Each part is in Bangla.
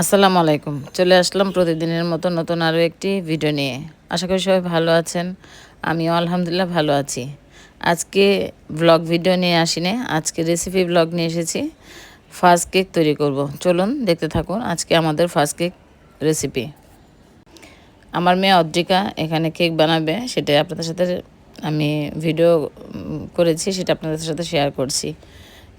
আসসালামু আলাইকুম। চলে আসলাম প্রতিদিনের মতো নতুন আরও একটি ভিডিও নিয়ে। আশা করি সবাই ভালো আছেন। আমিও আলহামদুলিল্লাহ ভালো আছি। আজকে ব্লগ ভিডিও নিয়ে আসিনি। আজকে রেসিপি ব্লগ নিয়ে এসেছি। ফার্স্ট কেক তৈরি করব। চলুন দেখতে থাকুন আজকে আমাদের ফার্স্ট কেক রেসিপি আমার মেয়ে অদ্রিকা এখানে কেক বানাবে সেটা আপনাদের সাথে আমি ভিডিও করেছি, সেটা আপনাদের সাথে শেয়ার করছি।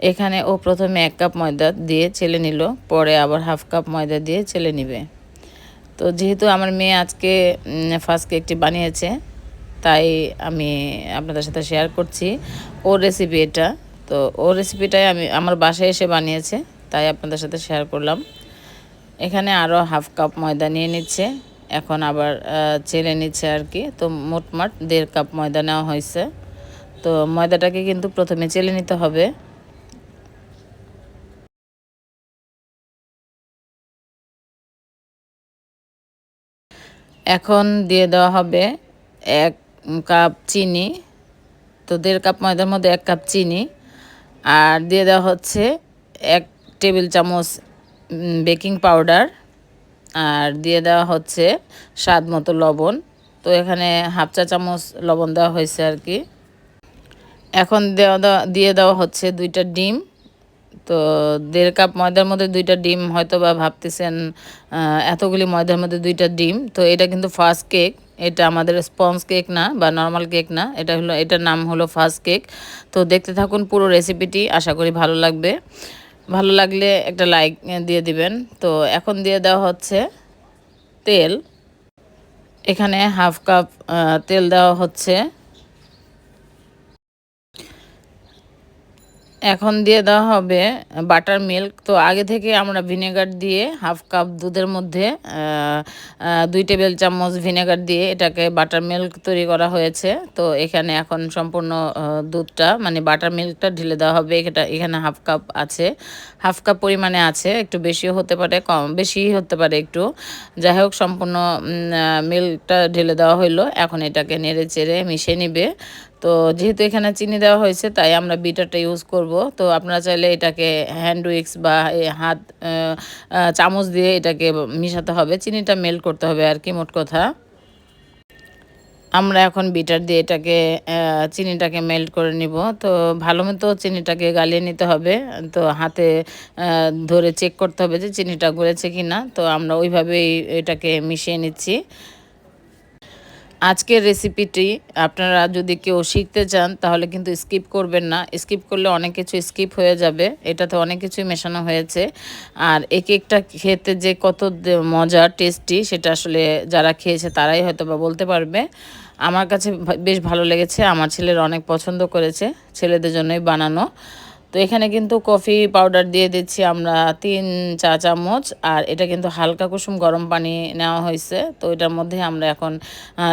এখানে ও প্রথমে এক কাপ ময়দা দিয়ে চেলে নিল, পরে আবার হাফ কাপ ময়দা দিয়ে চেলে নিবে। তো যেহেতু আমার মেয়ে আজকে ফার্স্ট কেকটি বানিয়েছে, তাই আমি আপনাদের সাথে শেয়ার করছি ওর রেসিপি এটা। তো ওর রেসিপিটাই আমি, আমার বাসায় এসে বানিয়েছে, তাই আপনাদের সাথে শেয়ার করলাম। এখানে আরও হাফ কাপ ময়দা নিয়ে নিচ্ছে, এখন আবার চেলে নিচ্ছে আর কি। তো মোটমাট দেড় কাপ ময়দা নেওয়া হয়েছে। তো ময়দাটাকে কিন্তু প্রথমে চেলে নিতে হবে। এখন দিয়ে দেওয়া হবে এক কাপ চিনি তো দেড় কাপ ময়দার মধ্যে এক কাপ চিনি। আর দিয়ে দেওয়া হচ্ছে এক টেবিল চামচ বেকিং পাউডার। আর দিয়ে দেওয়া হচ্ছে স্বাদ মতো লবণ। তো এখানে হাফ চা চামচ লবণ দেওয়া হয়েছে আর কি। এখন দেওয়া, দিয়ে দেওয়া হচ্ছে দুইটা ডিম। তো দেড় কাপ ময়দার মধ্যে দুইটা ডিম হয়তো বা ভাবতেছেন এতগুলি ময়দার মধ্যে দুইটা ডিম। তো এটা কিন্তু ফার্স্ট কেক এটা আমাদের স্পঞ্জ কেক না বা নর্মাল কেক না, এটা হলো, এটার নাম হলো ফার্স্ট কেক তো দেখতে থাকুন পুরো রেসিপিটি আশা করি ভালো লাগবে। ভালো লাগলে একটা লাইক দিয়ে দিবেন। তো এখন দিয়ে দেওয়া হচ্ছে তেল। এখানে হাফ কাপ তেল দেওয়া হচ্ছে। এখন দিয়ে দেওয়া হবে বাটার মিল্ক তো আগে থেকে আমরা ভিনেগার দিয়ে হাফ কাপ দুধের মধ্যে দুই টেবিল চামচ ভিনেগার দিয়ে এটাকে বাটার মিল্ক তৈরি করা হয়েছে। তো এখানে এখন সম্পূর্ণ দুধটা মানে বাটার মিল্কটা ঢেলে দেওয়া হবে। এটা এখানে হাফ কাপ আছে। হাফ কাপ পরিমাণে আছে, একটু বেশিও হতে পারে, কম বেশি হতে পারে একটু। যাই হোক, সম্পূর্ণ মিল্কটা ঢেলে দেওয়া হইল। এখন এটাকে নেড়ে চেড়ে মিশিয়ে নিবে। তো যেহেতু এখানে চিনি দেওয়া হয়েছে, তাই আমরা বিটারটা ইউজ করব। তো আপনারা চাইলে এটাকে হ্যান্ড উইক্স বা হাত চামচ দিয়ে এটাকে মিশাতে হবে। চিনিটা মেল্ট করতে হবে আর কি, মোট কথা। আমরা এখন বিটার দিয়ে এটাকে চিনিটাকে মেল্ট করে নিব। তো ভালো মতো চিনিটাকে গালিয়ে নিতে হবে। তো হাতে ধরে চেক করতে হবে যে চিনিটা গলেছে কি না তো আমরা ওইভাবেই এটাকে মিশিয়ে নিচ্ছি। আজকের রেসিপিটি আপনারা যদি কেউ শিখতে চান, তাহলে কিন্তু স্কিপ করবেন না। স্কিপ করলে অনেক কিছু স্কিপ হয়ে যাবে। এটাতে অনেক কিছুই মেশানো হয়েছে। আর এক একটা খেতে যে কত মজা টেস্টি সেটা আসলে যারা খেয়েছে তারাই হয়তো বা বলতে পারবে। আমার কাছে বেশ ভালো লেগেছে। আমার ছেলের অনেক পছন্দ করেছে। ছেলেদের জন্যই বানানো। তো এখানে কিন্তু কফি পাউডার দিয়ে দিচ্ছি আমরা তিন চা চামচ, আর এটা কিন্তু হালকা কুসুম গরম পানি নেওয়া হয়েছে। তো এটার মধ্যে আমরা এখন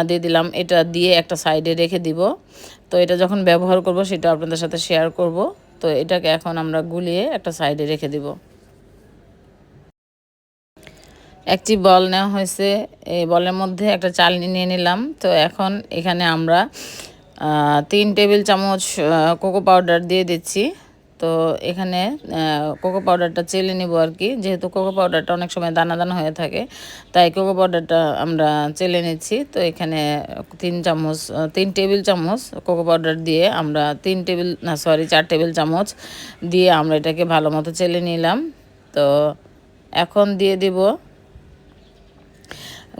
দিয়ে দিলাম। এটা দিয়ে একটা সাইডে রেখে দিব। তো এটা যখন ব্যবহার করব সেটা আপনাদের সাথে শেয়ার করব। তো এটাকে এখন আমরা গুলিয়ে একটা সাইডে রেখে দিব। একটি বল নেওয়া হয়েছে। এই বলের মধ্যে একটা চালনি নিয়ে নিলাম। তো এখন এখানে আমরা তিন টেবিল চামচ কোকো পাউডার দিয়ে দিচ্ছি। তো এখানে কোকো পাউডারটা চেলে নিব আর কি যেহেতু কোকো পাউডারটা অনেক সময় দানা দানা হয়ে থাকে, তাই কোকো পাউডারটা আমরা চেলে নিচ্ছি। তো এখানে তিন চামচ তিন টেবিল চামচ কোকো পাউডার দিয়ে আমরা তিন টেবিল, না সরি চার টেবিল চামচ দিয়ে আমরা এটাকে ভালো মতো চেলে নিলাম। তো এখন দিয়ে দিব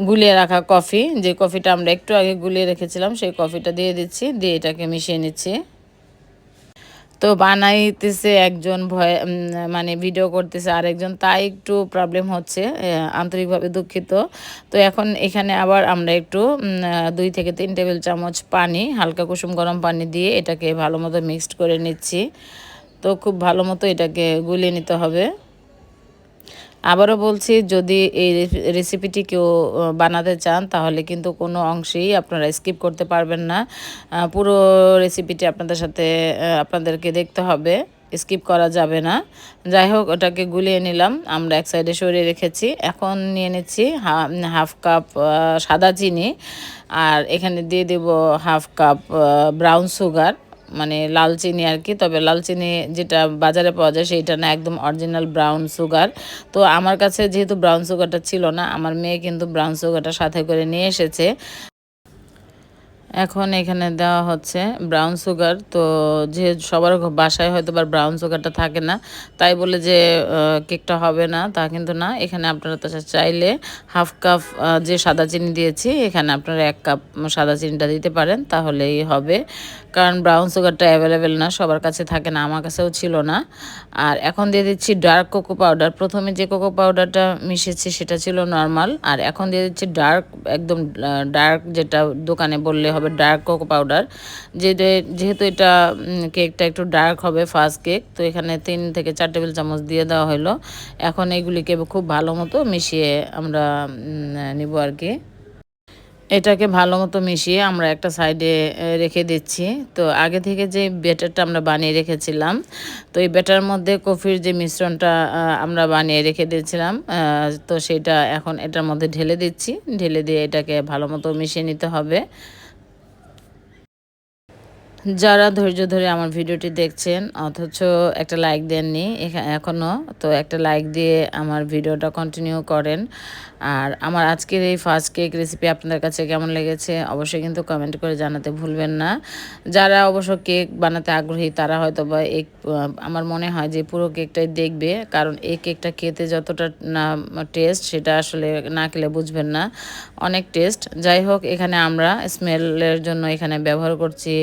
গুলিয়ে রাখা কফি। যে কফিটা আমরা একটু আগে গুলিয়ে রেখেছিলাম, সেই কফিটা দিয়ে দিচ্ছি, দিয়ে এটাকে মিশিয়ে নিচ্ছি। তো বানাইতেছে একজন ভয় মানে ভিডিও করতেছে আরেকজন, তাই একটু প্রবলেম হচ্ছে আন্তরিকভাবে দুঃখিত। তো এখন এখানে আবার আমরা একটু দুই থেকে তিন টেবিল চামচ পানি, হালকা কুসুম গরম পানি দিয়ে এটাকে ভালো মতো মিক্সড করে নিচ্ছি। তো খুব ভালো মতো এটাকে গুলিয়ে নিতে হবে। আবারও বলছি, যদি এই রেসিপিটি কেউ বানাতে চান, তাহলে কিন্তু কোনো অংশেই আপনারা স্কিপ করতে পারবেন না। পুরো রেসিপিটি আপনাদের সাথে আপনাদেরকে দেখতে হবে স্কিপ করা যাবে না। যাই হোক, ওটাকে গুলিয়ে নিলাম। আমরা এক সাইডে সরিয়ে রেখেছি। এখন নিয়ে নিচ্ছি হাফ কাপ সাদা চিনি। আর এখানে দিয়ে দেব হাফ কাপ ব্রাউন সুগার মানে লাল চিনি আর কি, তবে লাল চিনি যেটা বাজারে পাওয়া যায় সেইটা না, একদম অরিজিনাল ব্রাউন সুগার তো আমার কাছে যেহেতু ব্রাউন সুগারটা ছিল না, আমার মেয়ে কিন্তু ব্রাউন সুগারটা সাথে করে নিয়ে এসেছে। এখন এখানে দেওয়া হচ্ছে ব্রাউন সুগার তো যে সবার বাসায় হয়তো বা ব্রাউন সুগারটা থাকে না, তাই বলে যে কেকটা হবে না, তা কিন্তু না। এখানে আপনারা তো চাইলে হাফ কাপ যে সাদা চিনি দিয়েছি, এখানে আপনারা এক কাপ সাদা চিনিটা দিতে পারেন, তাহলেই হবে। কারণ ব্রাউন সুগারটা অ্যাভেলেবেল না, সবার কাছে থাকে না, আমার কাছেও ছিল না। আর এখন দিয়ে দিচ্ছি ডার্ক কোকো পাউডার প্রথমে যে কোকো পাউডারটা মিশেছি সেটা ছিল নর্মাল আর এখন দিয়ে দিচ্ছি ডার্ক একদম ডার্ক যেটা দোকানে বললে হবে ডার্ক কোকো পাউডার যেহেতু এটা কেকটা একটু ডার্ক হবে ফার্স্ট কেক তো এখানে তিন থেকে চার টেবিল চামচ দিয়ে দেওয়া হলো। এখন এগুলিকে খুব ভালো মতো মিশিয়ে আমরা নিব আর কি। এটাকে ভালো মতো মিশিয়ে আমরা একটা সাইডে রেখে দিচ্ছি। তো আগে থেকে যে ব্যাটারটা আমরা বানিয়ে রেখেছিলাম, তো এই ব্যাটার মধ্যে কফির যে মিশ্রণটা আমরা বানিয়ে রেখে দিয়েছিলাম তো সেটা এখন এটার মধ্যে ঢেলে দিচ্ছি। ঢেলে দিয়ে এটাকে ভালো মতো মিশিয়ে নিতে হবে। যারা ধৈর্য ধরে আমার ভিডিওটি দেখছেন, অথচ একটা লাইক দেননি এখনও তো একটা লাইক দিয়ে আমার ভিডিওটা কন্টিনিউ করেন। আর আমার আজকের এই ফার্স্ট কেক রেসিপি আপনাদের কাছে কেমন লেগেছে, অবশ্যই কিন্তু কমেন্ট করে জানাতে ভুলবেন না। যারা অবশ্য কেক বানাতে আগ্রহী, তারা হয়তো বা এক আমার মনে হয় যে পুরো কেকটাই দেখবে, কারণ এই কেকটা খেতে যতটা না টেস্ট সেটা আসলে না খেলে বুঝবেন না। অনেক টেস্ট যাই হোক, এখানে আমরা স্মেলের জন্য এখানে ব্যবহার করছি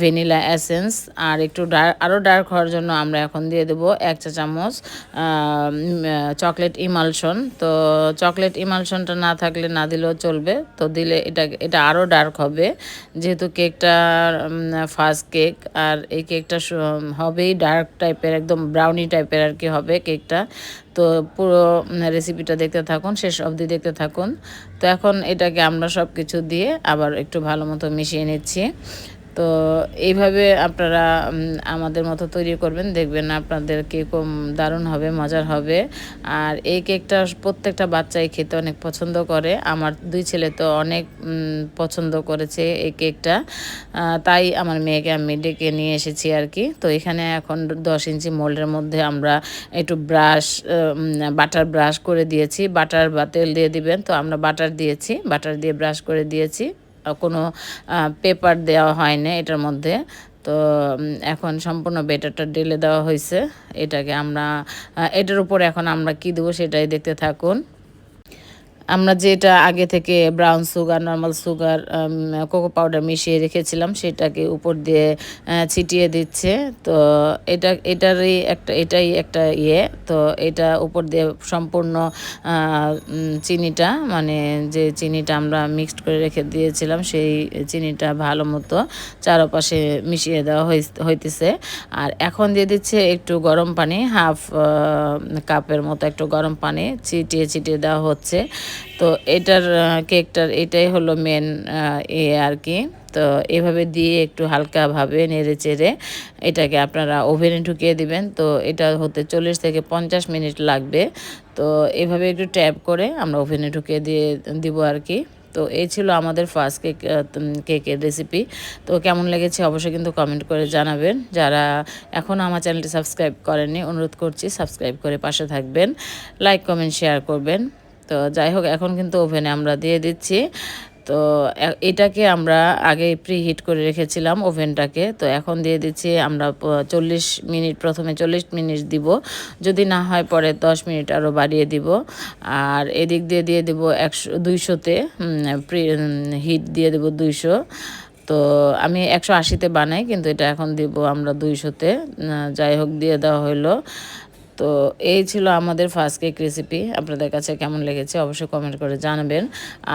ভ্যানিলা এসেন্স আর একটু ডার্ক আরও ডার্ক হওয়ার জন্য আমরা এখন দিয়ে দেবো এক চা চামচ চকলেট ইমালশন তো চকলেট ইমালশনটা না থাকলে না দিলেও চলবে। তো দিলে এটা এটা আরও ডার্ক হবে। যেহেতু কেকটা ফার্স্ট কেক আর এই কেকটা হবেই ডার্ক টাইপের একদম ব্রাউনি টাইপের আর কি হবে কেকটা তো পুরো রেসিপিটা দেখতে থাকুন, শেষ অবধি দেখতে থাকুন। তো এখন এটাকে আমরা সব কিছু দিয়ে আবার একটু ভালো মতো মিশিয়ে নিচ্ছি। তো এইভাবে আপনারা আমাদের মতো তৈরি করবেন। দেখবেন আপনাদের কেকও দারুণ হবে, মজার হবে। আর এই কেকটা প্রত্যেকটা বাচ্চাই খেতে অনেক পছন্দ করে। আমার দুই ছেলে তো অনেক পছন্দ করেছে এই কেকটা। তাই আমার মেয়েকে আমি ডেকে নিয়ে এসেছি আর কি। তো এখানে এখন দশ ইঞ্চি মোল্ডের মধ্যে আমরা একটু ব্রাশ বাটার ব্রাশ করে দিয়েছি। বাটার বা তেল দিয়ে দিবেন, তো আমরা বাটার দিয়েছি। বাটার দিয়ে ব্রাশ করে দিয়েছি। কোনো পেপার দেওয়া হয়নি এটার মধ্যে। তো এখন সম্পূর্ণ বেটারটা ঢেলে দেওয়া হয়েছে। এটাকে আমরা এটার উপর এখন আমরা কি দেবো সেটাই দেখতে থাকুন। আমরা যেটা আগে থেকে brown sugar normal sugar cocoa powder মিশিয়ে রেখেছিলাম, সেটাকে উপর দিয়ে ছিটিয়ে দিচ্ছে। তো এটা, এটারই একটা, এটাই একটা ইয়ে। তো এটা উপর দিয়ে সম্পূর্ণ চিনিটা মানে যে চিনিটা আমরা মিক্সড করে রেখে দিয়েছিলাম, সেই চিনিটা ভালো মতো চারপাশে মিশিয়ে দেওয়া হইতেছে। আর এখন দিয়ে দিচ্ছে একটু গরম পানি হাফ কাপের মতো একটু গরম পানি, ছিটিয়ে ছিটিয়ে দেওয়া হচ্ছে। তো এটার কেকটার এটাই হলো মেন এ আর কি। তো এভাবে দিয়ে একটু হালকাভাবে নেড়ে চেড়ে এটাকে আপনারা ওভেনে ঢুকিয়ে দিবেন। তো এটা হতে চল্লিশ থেকে পঞ্চাশ মিনিট লাগবে। তো এভাবে একটু ট্যাপ করে আমরা ওভেনে ঢুকিয়ে দিয়ে দিব আর কি। তো এই ছিল আমাদের ফার্স্ট কেক কেকের রেসিপি তো কেমন লেগেছে অবশ্যই কিন্তু কমেন্ট করে জানাবেন। যারা এখনও আমার চ্যানেলটি সাবস্ক্রাইব করেননি, অনুরোধ করছি সাবস্ক্রাইব করে পাশে থাকবেন। লাইক কমেন্ট শেয়ার করবেন। তো যাই হোক, এখন কিন্তু ওভেনে আমরা দিয়ে দিচ্ছি। তো এটাকে আমরা আগে প্রি হিট করে রেখেছিলাম ওভেনটাকে তো এখন দিয়ে দিচ্ছি আমরা চল্লিশ মিনিট, প্রথমে চল্লিশ মিনিট দিব। যদি না হয় পরে দশ মিনিট আরও বাড়িয়ে দিব। আর এদিক দিয়ে দিয়ে দেবো একশো, দুইশোতে প্রি হিট দিয়ে দেবো দুইশো। তো আমি একশো আশিতে বানাই, কিন্তু এটা এখন দিব আমরা দুইশোতে। যাই হোক, দিয়ে দেওয়া হলো তো এই ছিল আমাদের ফার্স্ট কেক রেসিপি আপনাদের কাছে কেমন লেগেছে অবশ্যই কমেন্ট করে জানাবেন।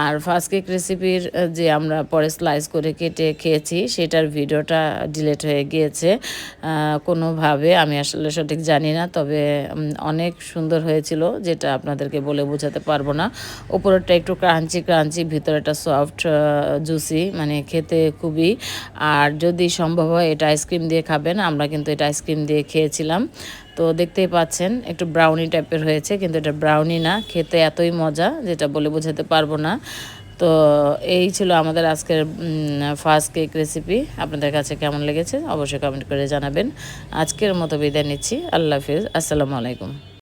আর ফার্স্ট কেক রেসিপির যে আমরা পরে স্লাইস করে কেটে খেয়েছি, সেটার ভিডিওটা ডিলেট হয়ে গিয়েছে। কোনোভাবে আমি আসলে সঠিক জানি না, তবে অনেক সুন্দর হয়েছিল, যেটা আপনাদেরকে বলে বোঝাতে পারব না। উপরেরটা একটু ক্রাঞ্চি ক্রাঞ্চি ভিতরেটা সফট জুসি মানে খেতে খুবই। আর যদি সম্ভব হয়, এটা আইসক্রিম দিয়ে খাবেন। আমরা কিন্তু এটা আইসক্রিম দিয়ে খেয়েছিলাম। তো দেখতেই পাচ্ছেন, একটু ব্রাউনি টাইপের হয়েছে, কিন্তু এটা ব্রাউনি না, খেতে এতই মজা, যেটা বলে বোঝাতে পারব না। তো এই ছিল আমাদের আজকের ফার্স্ট কেক রেসিপি আপনাদের কাছে কেমন লেগেছে? অবশ্যই কমেন্ট করে জানাবেন। আজকের মতো বিদায় নিচ্ছি। আল্লাহ হাফিজ। আসসালামু আলাইকুম।